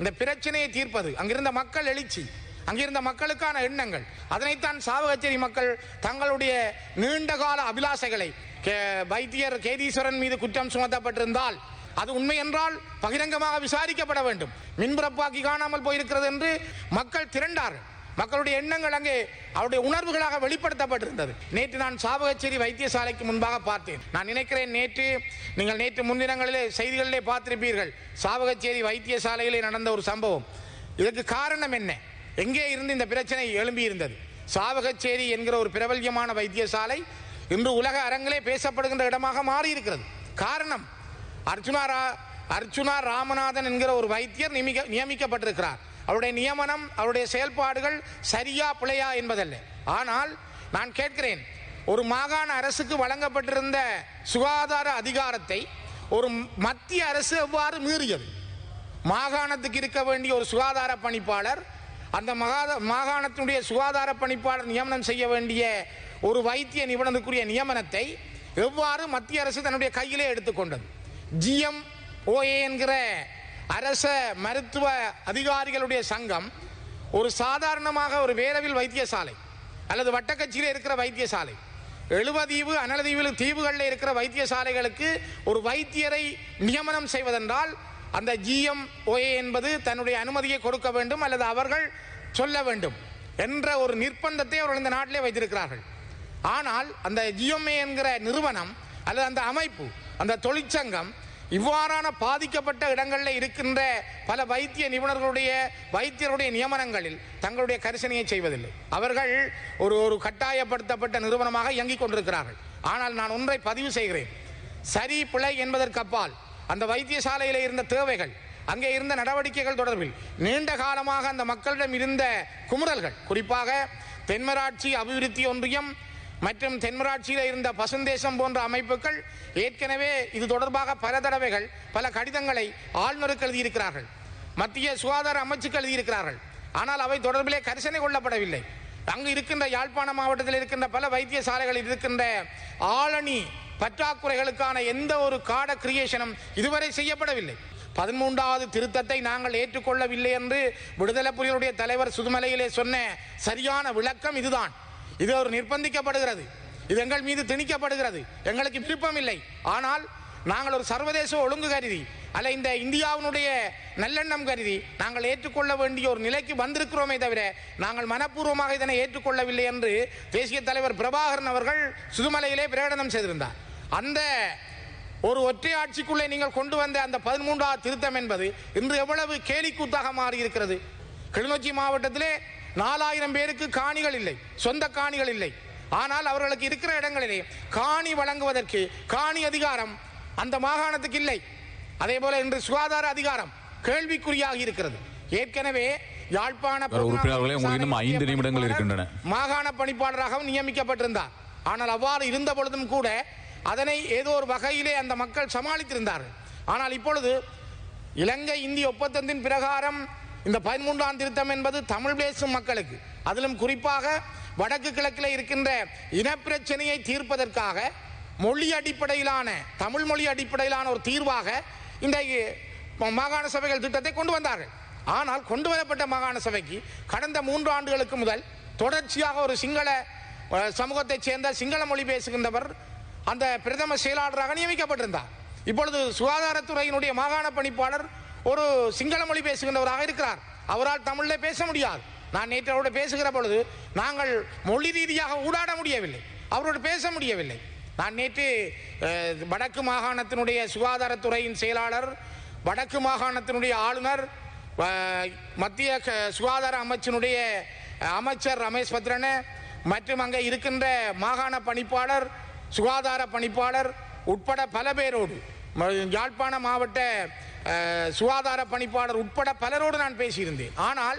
இந்த பிரச்சனையை தீர்ப்பது. அங்கிருந்த மக்கள் எழுச்சி அங்கிருந்த மக்களுக்கான எண்ணங்கள். அதனைத்தான் சாவகச்சேரி மக்கள் தங்களுடைய நீண்டகால அபிலாசைகளை கே- வைத்தியர் கேதீஸ்வரன் மீது குற்றம் சுமத்தப்பட்டிருந்தால் அது உண்மை என்றால் பகிரங்கமாக விசாரிக்கப்பட வேண்டும். மின்புறப்பாக்கி காணாமல் போயிருக்கிறது என்று மக்கள் திரண்டார்கள். மக்களுடைய எண்ணங்கள் அங்கே அவருடைய உணர்வுகளாக வெளிப்படுத்தப்பட்டிருந்தது. நேற்று நான் சாவகச்சேரி வைத்தியசாலைக்கு முன்பாக பார்த்தேன். நான் நினைக்கிறேன் நேற்று நீங்கள் நேற்று முன்தினங்களிலே செய்திகளிலே பார்த்திருப்பீர்கள். சாவகச்சேரி வைத்தியசாலையிலே நடந்த ஒரு சம்பவம். இதற்கு காரணம் என்ன? எங்கே இருந்து இந்த பிரச்சனை எழும்பி இருந்தது சாவகச்சேரி என்கிற ஒரு பிரபல்யமான வைத்தியசாலை இன்று உலக அரங்கிலே பேசப்படுகின்ற இடமாக மாறியிருக்கிறது. காரணம் அர்ச்சுனா ரா- அர்ச்சுனா ராமநாதன் என்கிற ஒரு வைத்தியர் நியமிக்க நியமிக்கப்பட்டிருக்கிறார். அவருடைய நியமனம் அவருடைய செயல்பாடுகள் சரியா பிழையா என்பதல்ல. ஆனால் நான் கேட்கிறேன் ஒரு மாகாண அரசுக்கு வழங்கப்பட்டிருந்த சுகாதார அதிகாரத்தை ஒரு மத்திய அரசு எவ்வாறு மீறியது? மாகாணத்துக்கு இருக்க வேண்டிய ஒரு சுகாதார பணிப்பாளர் அந்த மகாத மாகாணத்தினுடைய சுகாதார பணிப்பாளர் நியமனம் செய்ய வேண்டிய ஒரு வைத்திய நிபுணருக்குரிய நியமனத்தை எவ்வாறு மத்திய அரசு தன்னுடைய கையிலே எடுத்துக்கொண்டது? ஜிஎம் ஓஏ என்கிற அரச மருத்துவ அதிகாரிகளுடைய சங்கம் ஒரு சாதாரணமாக ஒரு வேரவில் வைத்தியசாலை அல்லது வட்டக்கட்சியில் இருக்கிற வைத்தியசாலை. எழுவதீவு அனலதீவு தீவுகளில் இருக்கிற வைத்தியசாலைகளுக்கு ஒரு வைத்தியரை நியமனம் செய்வதென்றால் அந்த ஜிஎம் ஓஏ என்பது தன்னுடைய அனுமதியை கொடுக்க வேண்டும் அல்லது அவர்கள் சொல்ல வேண்டும் என்ற ஒரு நிர்பந்தத்தை அவர்கள் இந்த நாட்டிலே வைத்திருக்கிறார்கள். ஆனால் அந்த ஜிஎம்ஏ என்கிற நிறுவனம் அல்லது அந்த அமைப்பு அந்த தொழிற்சங்கம் இவ்வாறான பாதிக்கப்பட்ட இடங்களில் இருக்கின்ற பல வைத்திய நிபுணர்களுடைய வைத்தியருடைய நியமனங்களில் தங்களுடைய கரிசனையை செய்வதில்லை. அவர்கள் ஒரு ஒரு கட்டாயப்படுத்தப்பட்ட நிறுவனமாக இயங்கிக் கொண்டிருக்கிறார்கள். ஆனால் நான் ஒன்றை பதிவு செய்கிறேன். சரி பிழை என்பதற்கு அப்பால் அந்த வைத்தியசாலையில் இருந்த தேவைகள் அங்கே இருந்த நடவடிக்கைகள் தொடர்பில் நீண்ட காலமாக அந்த மக்களிடம் இருந்த குமுறல்கள் குறிப்பாக தென்மராட்சி அபிவிருத்தி ஒன்றியம் மற்றும் தென்மராட்சியில் இருந்த பசுந்தேசம் போன்ற அமைப்புகள் ஏற்கனவே இது தொடர்பாக பல தடவைகள் பல கடிதங்களை ஆளுநருக்கு எழுதியிருக்கிறார்கள். மத்திய சுகாதார அமைச்சுக்கு எழுதியிருக்கிறார்கள். ஆனால் அவை தொடர்பிலே கரிசனை கொள்ளப்படவில்லை. அங்கு இருக்கின்ற யாழ்ப்பாண மாவட்டத்தில் இருக்கின்ற பல வைத்தியசாலைகளில் இருக்கின்ற ஆளணி பற்றாக்குறைகளுக்கான எந்த ஒரு காட கிரியேஷனும் இதுவரை செய்யப்படவில்லை. பதிமூன்றாவது திருத்தத்தை நாங்கள் ஏற்றுக்கொள்ளவில்லை என்று விடுதலை புலிகளுடைய தலைவர் சுதுமலையிலே சொன்ன சரியான விளக்கம் இதுதான். இது ஒரு நிர்பந்திக்கப்படுகிறது. இது எங்கள் மீது திணிக்கப்படுகிறது. எங்களுக்கு விருப்பம் இல்லை ஆனால் நாங்கள் ஒரு சர்வதேச ஒழுங்கு கருதி அல்ல இந்த இந்தியாவினுடைய நல்லெண்ணம் கருதி நாங்கள் ஏற்றுக்கொள்ள வேண்டிய ஒரு நிலைக்கு வந்திருக்கிறோமே தவிர நாங்கள் மனப்பூர்வமாக இதனை ஏற்றுக்கொள்ளவில்லை என்று தேசிய தலைவர் பிரபாகரன் அவர்கள் சுதுமலையிலே பிரகடனம் செய்திருந்தார். அந்த ஒரு ஒற்றை ஆட்சிக்குள்ளே நீங்கள் கொண்டு வந்த அந்த பதிமூன்றாவது திருத்தம் என்பது இன்று எவ்வளவு கேலிக்கூத்தாக மாறியிருக்கிறது. கிளிநொச்சி மாவட்டத்திலே நாலாயிரம் பேருக்கு காணிகள் இல்லை. சொந்த காணிகள் இல்லை. ஆனால் அவர்களுக்கு இருக்கிற இடங்களிலே காணி வழங்குவதற்கு காணி அதிகாரம் அந்த மாகாணத்துக்கு இல்லை. அதே போல இன்று சுகாதார அதிகாரம் கேள்விக்குறியாகி இருக்கிறது. ஏற்கனவே யாழ்ப்பாண ஐந்து நிமிடங்கள் இருக்கின்றன. மாகாண பணிப்பாளராகவும் நியமிக்கப்பட்டிருந்தார். ஆனால் அவ்வாறு இருந்த பொழுதும் கூட அதனை ஏதோ ஒரு வகையிலே அந்த மக்கள் சமாளித்திருந்தார்கள். ஆனால் இப்பொழுது இலங்கை இந்திய ஒப்பந்தத்தின் பிரகாரம் இந்த பதிமூன்றாம் திருத்தம் என்பது தமிழ் பேசும் மக்களுக்கு அதிலும் குறிப்பாக வடக்கு கிழக்கில் இருக்கின்ற இனப்பிரச்சனையை தீர்ப்பதற்காக மொழி அடிப்படையிலான தமிழ் மொழி அடிப்படையிலான ஒரு தீர்வாக இந்த மாகாண சபைகள் திட்டத்தை கொண்டு வந்தார்கள். ஆனால் கொண்டு வரப்பட்ட மாகாண சபைக்கு கடந்த மூன்று ஆண்டுகளுக்கு முதல் தொடர்ச்சியாக ஒரு சிங்கள சமூகத்தைச் சேர்ந்த சிங்கள மொழி பேசுகின்றவர் அந்த பிரதம செயலாளராக நியமிக்கப்பட்டிருந்தார். இப்பொழுது சுகாதாரத்துறையினுடைய மாகாண பணிப்பாளர் ஒரு சிங்கள மொழி பேசுகின்றவராக இருக்கிறார். அவரால் தமிழில் பேச முடியாது. நான் நேற்று அவரோடு பேசுகிற பொழுது நாங்கள் மொழி ரீதியாக ஊடாட முடியவில்லை. அவரோடு பேச முடியவில்லை. நான் நேற்று வடக்கு மாகாணத்தினுடைய சுகாதாரத்துறையின் செயலாளர் வடக்கு மாகாணத்தினுடைய ஆளுநர் மத்திய க- சுகாதார அமைச்சினுடைய அமைச்சர் ரமேஷ் பத்ரன மற்றும் அங்கே இருக்கின்ற மாகாண பணிப்பாளர் சுகாதார பணிப்பாளர் உட்பட பல பேரோடு ம- யாழ்ப்பாண மாவட்ட சுகாதார பணிப்பாளர் உட்பட பலரோடு நான் பேசியிருந்தேன். ஆனால்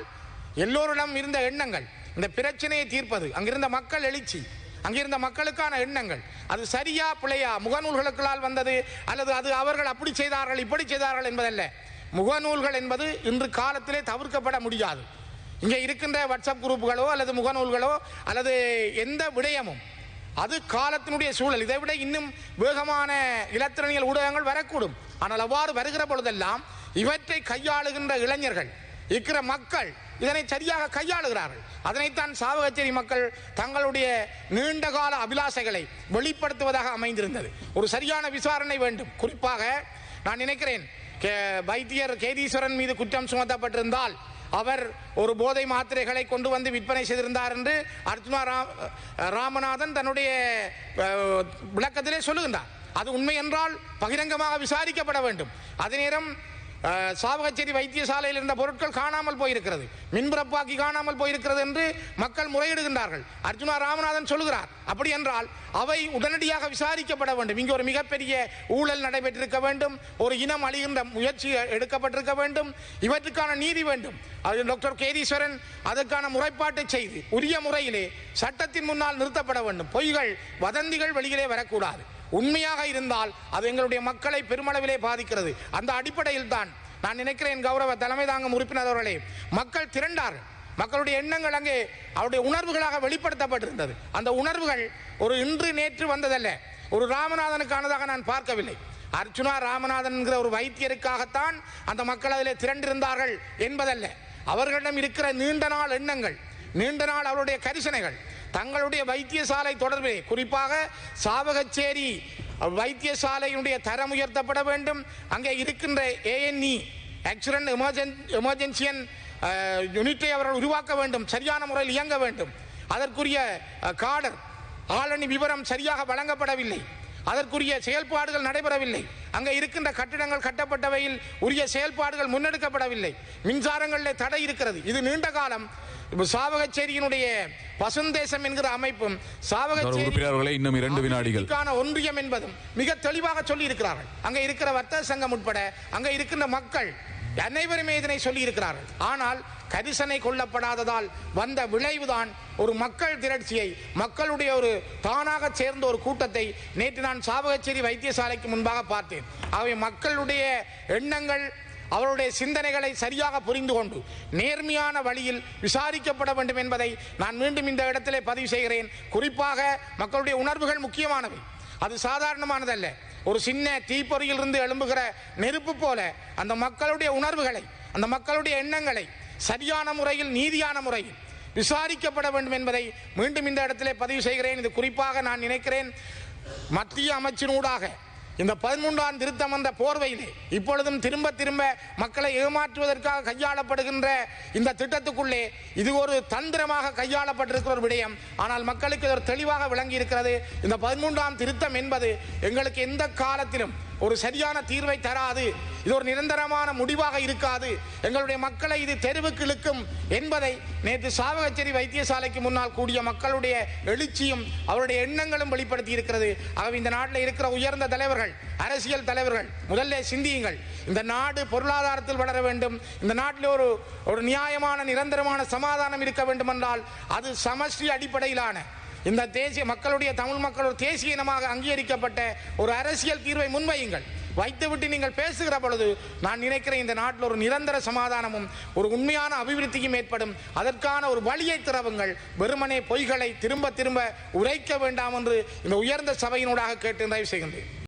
எல்லோரிடம் இருந்த எண்ணங்கள் இந்த பிரச்சனையை தீர்ப்பது அங்கிருந்த மக்கள் எழுச்சி அங்கிருந்த மக்களுக்கான எண்ணங்கள் அது சரியா பிழையா முகநூல்களுக்களால் வந்தது அல்லது அது அவர்கள் அப்படி செய்தார்கள் இப்படி செய்தார்கள் என்பதல்ல. முகநூல்கள் என்பது இன்று காலத்திலே தவிர்க்கப்பட முடியாது. இங்கே இருக்கின்ற வாட்ஸ்அப் குரூப்புகளோ அல்லது முகநூல்களோ அல்லது எந்த விடயமும் அது காலத்தினுடைய சூழல். இதை விட இன்னும் வேகமான இலத்திரனியல் ஊடகங்கள் வரக்கூடும். ஆனால் அவ்வாறு வருகிற பொழுதெல்லாம் இவற்றை கையாளுகின்ற இளைஞர்கள் இருக்கிற மக்கள் இதனை சரியாக கையாளுகிறார்கள். அதனைத்தான் சாவகச்சேரி மக்கள் தங்களுடைய நீண்டகால அபிலாசைகளை வெளிப்படுத்துவதாக அமைந்திருந்தது. ஒரு சரியான விசாரணை வேண்டும். குறிப்பாக நான் நினைக்கிறேன் கே- வைத்தியர் கேதீஸ்வரன் மீது குற்றம் சுமத்தப்பட்டிருந்தால் அவர் ஒரு போதை மாத்திரைகளை கொண்டு வந்து விற்பனை செய்திருந்தார் என்று அர்ஜுனா ராமநாதன் தன்னுடைய விளக்கத்திலே சொல்லுகின்றார். அது உண்மை என்றால் பகிரங்கமாக விசாரிக்கப்பட வேண்டும். அதே நேரம் சாவகச்சேரி வைத்தியசாலையில் இருந்த பொருட்கள் காணாமல் போயிருக்கிறது. மின்புறப்பாக்கி காணாமல் போயிருக்கிறது என்று மக்கள் முறையிடுகின்றார்கள். அர்ஜுனா ராமநாதன் சொல்லுகிறார். அப்படி என்றால் அவை உடனடியாக விசாரிக்கப்பட வேண்டும். இங்கே ஒரு மிகப்பெரிய ஊழல் நடைபெற்றிருக்க வேண்டும். ஒரு இனம் அழிகின்ற முயற்சி எடுக்கப்பட்டிருக்க வேண்டும். இவற்றுக்கான நீதி வேண்டும். அது டாக்டர் கேதீஸ்வரன் அதற்கான முறைப்பாட்டை செய்து உரிய முறையிலே சட்டத்தின் முன்னால் நிறுத்தப்பட வேண்டும். பொய்கள் வதந்திகள் வெளியிலே வரக்கூடாது. உண்மையாக இருந்தால் அது எங்களுடைய மக்களை பெருமளவிலே பாதிக்கிறது. அந்த அடிப்படையில் தான் நான் நினைக்கிறேன் கௌரவ தலைமை தாங்கும் உறுப்பினர் அவர்களே மக்கள் திரண்டார்கள் மக்களுடைய எண்ணங்கள் அங்கே அவருடைய உணர்வுகளாக வெளிப்படுத்தப்பட்டிருந்தது. அந்த உணர்வுகள் ஒரு இன்று நேற்று வந்ததல்ல ஒரு ராமநாதனுக்கானதாக நான் பார்க்கவில்லை. அர்ச்சுனா ராமநாதன் என்கிற ஒரு வைத்தியருக்காகத்தான் அந்த மக்கள் அதிலே திரண்டிருந்தார்கள் என்பதல்ல. அவர்களிடம் இருக்கிற நீண்ட நாள் எண்ணங்கள் நீண்ட நாள் அவருடைய கரிசனைகள் தங்களுடைய வைத்தியசாலை தொடர்பே. குறிப்பாக சாவகச்சேரி வைத்தியசாலையினுடைய தரம் உயர்த்தப்பட வேண்டும். அங்கே இருக்கின்ற ஏஎன்இ ஆக்சிடென்ட் எமர்ஜென் எமர்ஜென்சியன் யூனிட்டை அவர்கள் உருவாக்க வேண்டும். சரியான முறையில் இயங்க வேண்டும். அதற்குரிய காடர் ஆளணி விவரம் சரியாக வழங்கப்படவில்லை. அதற்குரிய செயல்பாடுகள் நடைபெறவில்லை. அங்கே இருக்கின்ற கட்டிடங்கள் கட்டப்பட்டவையில் உரிய செயல்பாடுகள் முன்னெடுக்கப்படவில்லை. மின்சாரங்களில் தடை இருக்கிறது. இது நீண்ட காலம் சாவகச்சேரியினுடைய பசுந்தேசம் என்கிற அமைப்பும் சாவகச்சேரி இன்னும் இரண்டு வினாடிகள். ஒன்றியம் என்பதும் மிக தெளிவாக சொல்லி இருக்கிறார்கள் அங்க இருக்கிற வர்த்தக சங்கம் உட்பட அங்க இருக்கின்ற மக்கள் அனைவருமே இதனை சொல்லி இருக்கிறார்கள் ஆனால் கரிசனை கொள்ளப்படாததால் வந்த விளைவுதான் ஒரு மக்கள் திரட்சியை மக்களுடைய ஒரு தானாக சேர்ந்த ஒரு கூட்டத்தை நேற்று நான் சாபகச்சேரி வைத்தியசாலைக்கு முன்பாக பார்த்தேன். அவை மக்களுடைய எண்ணங்கள் அவருடைய சிந்தனைகளை சரியாக புரிந்து கொண்டு நேர்மையான வழியில் விசாரிக்கப்பட வேண்டும் என்பதை நான் மீண்டும் இந்த இடத்திலே பதிவு செய்கிறேன். குறிப்பாக மக்களுடைய உணர்வுகள் முக்கியமானவை. அது சாதாரணமானதல்ல. ஒரு சின்ன தீப்பொறியிலிருந்து எழும்புகிற நெருப்பு போல அந்த மக்களுடைய உணர்வுகளை அந்த மக்களுடைய எண்ணங்களை சரியான முறையில் நீதியான முறையில் விசாரிக்கப்பட வேண்டும் என்பதை மீண்டும் இந்த இடத்திலே பதிவு செய்கிறேன். இது குறிப்பாக நான் நினைக்கிறேன் மத்திய அமைச்சினூடாக இந்த பதிமூன்றாம் திருத்தம் என்ற போர்வையிலே இப்பொழுதும் திரும்ப திரும்ப மக்களை ஏமாற்றுவதற்காக கையாளப்படுகின்ற இந்த திட்டத்துக்குள்ளே இது ஒரு தந்திரமாக கையாளப்பட்டிருக்கிற ஒரு விடயம். ஆனால் மக்களுக்கு இது ஒரு தெளிவாக விளங்கி இருக்கிறது இந்த பதிமூன்றாம் திருத்தம் என்பது எங்களுக்கு எந்த காலத்திலும் ஒரு சரியான தீர்வை தராது. இது ஒரு நிரந்தரமான முடிவாக இருக்காது. எங்களுடைய மக்களை இது தெருவுக்கு இழுக்கும் என்பதை நேற்று சாவகச்சேரி வைத்தியசாலைக்கு முன்னால் கூடிய மக்களுடைய எழுச்சியும் அவருடைய எண்ணங்களும் வெளிப்படுத்தி இருக்கிறது. ஆகவே இந்த நாட்டில் இருக்கிற உயர்ந்த தலைவர்கள் அரசியல் தலைவர்கள் முதல்ல சிந்தியுங்கள். இந்த நாடு பொருளாதாரத்தில் வளர வேண்டும். இந்த நாட்டில் ஒரு ஒரு நியாயமான நிரந்தரமான சமாதானம் இருக்க வேண்டும் என்றால் அது சமஷ்டி அடிப்படையிலான இந்த தேசிய மக்களுடைய தமிழ் மக்கள் ஒரு தேசிய இனமாக அங்கீகரிக்கப்பட்ட ஒரு அரசியல் தீர்வை முன்வையுங்கள். வைத்துவிட்டு நீங்கள் பேசுகிற பொழுது நான் நினைக்கிறேன் இந்த நாட்டில் ஒரு நிரந்தர சமாதானமும் ஒரு உண்மையான அபிவிருத்தியும் ஏற்படும். அதற்கான ஒரு வழியை திறவுங்கள். வெறுமனே பொய்களை திரும்ப திரும்ப உரைக்க வேண்டாம் என்று இந்த உயர்ந்த சபையினூடாக கேட்டு நிறைவு செய்கின்றேன்.